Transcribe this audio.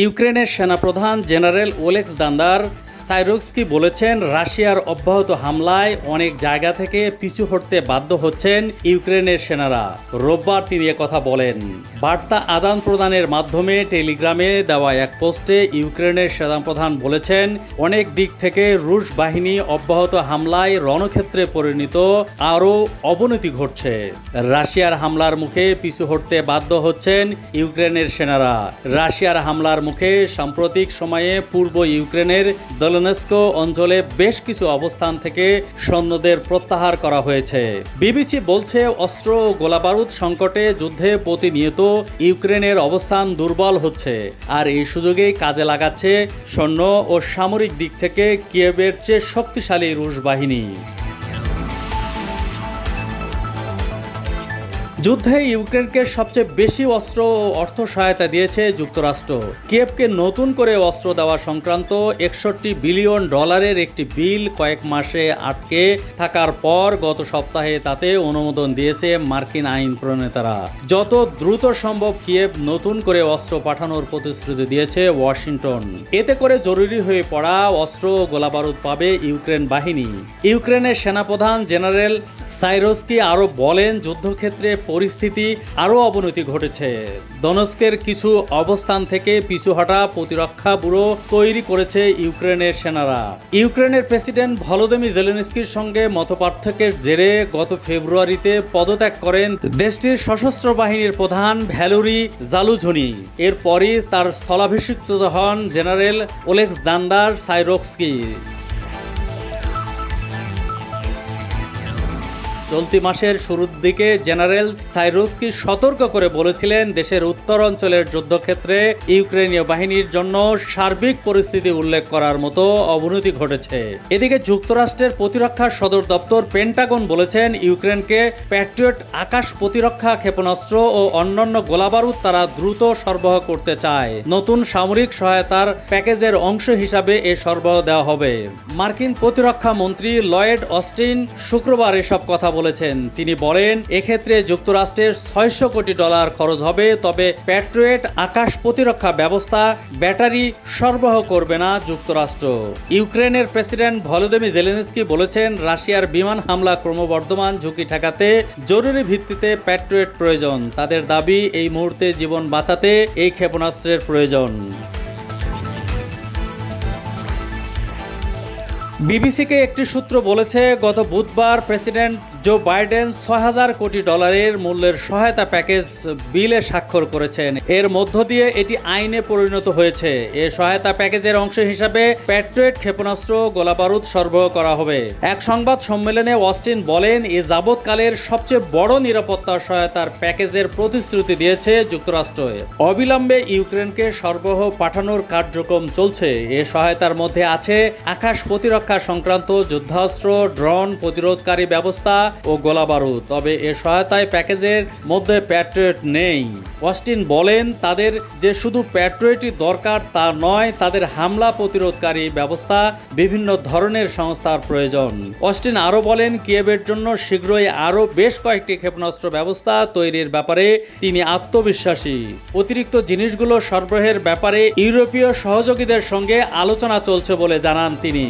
ইউক্রেনের সেনাপ্রধান general OLX দান্দার সাইরোক্সকি বলেছেন, রাশিয়ার অব্যাহত হামলায় অনেক জায়গা থেকে পিছু হটতে বাধ্য হচ্ছেন ইউক্রেনের সেনারা। রোববার তিনি কথা বলেন। বার্তা আদান প্রদানের মাধ্যমে টেলিগ্রামে দেওয়া এক পোস্টে ইউক্রেনের সেনাপ্রধান বলেছেন, অনেক দিক থেকে রুশ বাহিনী অব্যাহত হামলায় রণক্ষেত্রে পরিণত আরও অবনতি ঘটছে। রাশিয়ার হামলার মুখে পিছু হটতে বাধ্য হচ্ছেন ইউক্রেনের সেনারা। রাশিয়ার হামলার মুখে সাম্প্রতিক সময়ে পূর্ব ইউক্রেনের দলনেস্কো অঞ্চলে বেশ কিছু অবস্থান থেকে সৈন্যদের প্রত্যাহার করা হয়েছে। বিবিসি বলছে, অস্ত্র ও গোলাবারুদ সংকটে যুদ্ধে প্রতিনিয়ত ইউক্রেনের অবস্থান দুর্বল হচ্ছে আর এই সুযোগেই কাজে লাগাচ্ছে সৈন্য ও সামরিক দিক থেকে কিয়েবের চেয়ে শক্তিশালী রুশ বাহিনী। যুদ্ধে ইউক্রেনকে সবচেয়ে বেশি অস্ত্র ও অর্থ সহায়তা দিয়েছে যুক্তরাষ্ট্র। কিয়েভকে নতুন করে অস্ত্র দেওয়া সংক্রান্ত একষট্টি বিলিয়ন ডলারের একটি বিল কয়েক মাসে আটকে থাকার পর গত সপ্তাহে তাতে অনুমোদন দিয়েছে মার্কিন আইন প্রণেতারা। যত দ্রুত সম্ভব কিয়েভ নতুন করে অস্ত্র পাঠানোর প্রতিশ্রুতি দিয়েছে ওয়াশিংটন। এতে করে জরুরি হয়ে পড়া অস্ত্র ও গোলাবারুদ পাবে ইউক্রেন বাহিনী। ইউক্রেনের সেনাপ্রধান জেনারেল সাইরোস্কি আরও বলেন, যুদ্ধক্ষেত্রে পরিস্থিতি আরও অবনতি ঘটেছে। দনস্কের কিছু অবস্থান থেকে পিছু হটা প্রতিরক্ষা ব্যুরো তৈরি করেছে ইউক্রেনের সেনারা। ইউক্রেনের প্রেসিডেন্ট ভলোদমি জেলেনস্কির সঙ্গে মতপার্থক্যের জেরে গত ফেব্রুয়ারিতে পদত্যাগ করেন দেশটির সশস্ত্র বাহিনীর প্রধান ভ্যালোরি জালুঝনি। এরপরই তার স্থলাভিষিক্ত হন জেনারেল ওলেক্স দান্দার সাইরোক্সকি। চলতি মাসের শুরুর দিকে জেনারেল সাইরুসকি সতর্ক করে বলেছিলেন দেশের উত্তর অঞ্চলের যুদ্ধক্ষেত্রে ইউক্রেনীয় বাহিনীর জন্য সার্বিক পরিস্থিতি উল্লেখ করার মতো অবনতি ঘটেছে। এদিকে যুক্তরাষ্ট্রের প্রতিরক্ষা সদর দপ্তর পেন্টাগন বলেছেন ইউক্রেনকে প্যাট্রিয়ট আকাশ প্রতিরক্ষা ক্ষেপণাস্ত্র ও অন্যান্য গোলাবারুদ তারা দ্রুত সরবরাহ করতে চায়। নতুন সামরিক সহায়তার প্যাকেজের অংশ হিসাবে এ সরবরাহ দেওয়া হবে। মার্কিন প্রতিরক্ষা মন্ত্রী লয়েড অস্টিন শুক্রবার এসব কথা বলেছেন। তিনি বলেন, এক্ষেত্রে যুক্তরাষ্ট্রের ছয়শো কোটি ডলার খরচ হবে, তবে প্যাট্রিয়েট আকাশ প্রতিরক্ষা ব্যবস্থা ব্যাটারি সরবরাহ করবে না যুক্তরাষ্ট্র। ইউক্রেনের প্রেসিডেন্ট ভলোদিমি জেলেনস্কি বলেছেন, রাশিয়ার বিমান হামলা ক্রমবর্ধমান ঝুঁকি ঠেকাতে জরুরি ভিত্তিতে প্যাট্রিয়েট প্রয়োজন। তাদের দাবি, এই মুহূর্তে জীবন বাঁচাতে এই ক্ষেপণাস্ত্রের প্রয়োজন। বিবিসিকে একটি সূত্র বলেছে, গত বুধবার প্রেসিডেন্ট জো বাইডেন ছয় হাজার কোটি ডলারের মূল্যের সহায়তা প্যাকেজ বিলে স্বাক্ষর করেছেন। এর মধ্য দিয়ে এটি আইনে পরিণত হয়েছে। এ সহায়তা প্যাকেজের অংশ হিসাবে প্যাট্রিয়েট ক্ষেপণাস্ত্র, গোলাবারুদ সরবরাহ করা হবে। এক সংবাদ সম্মেলনে অস্টিন বলেন, এ যাবৎকালের সবচেয়ে বড় নিরাপত্তা সহায়তার প্যাকেজের প্রতিশ্রুতি দিয়েছে যুক্তরাষ্ট্র। অবিলম্বে ইউক্রেনকে সরবরাহ পাঠানোর কার্যক্রম চলছে। এ সহায়তার মধ্যে আছে আকাশ প্রতিরক্ষা সংক্রান্ত যুদ্ধাস্ত্র, ড্রোন প্রতিরোধকারী ব্যবস্থা ও গোলাবারুদ তবে এ সহায়তায় প্যাকেজের মধ্যে প্যাট্রিয়ট নেই। অস্টিন বলেন, তাদের যে শুধু প্যাট্রিয়টই দরকার তা নয়, তাদের হামলা প্রতিরোধকারী ব্যবস্থা বিভিন্ন ধরনের সংস্থার প্রয়োজন। অস্টিন আরও বলেন কিয়েবের জন্য শীঘ্রই আরও বেশ কয়েকটি ক্ষেপণাস্ত্র ব্যবস্থা তৈরির ব্যাপারে তিনি আত্মবিশ্বাসী। অতিরিক্ত জিনিসগুলো সরবরাহের ব্যাপারে ইউরোপীয় সহযোগীদের সঙ্গে আলোচনা চলছে বলে জানান তিনি।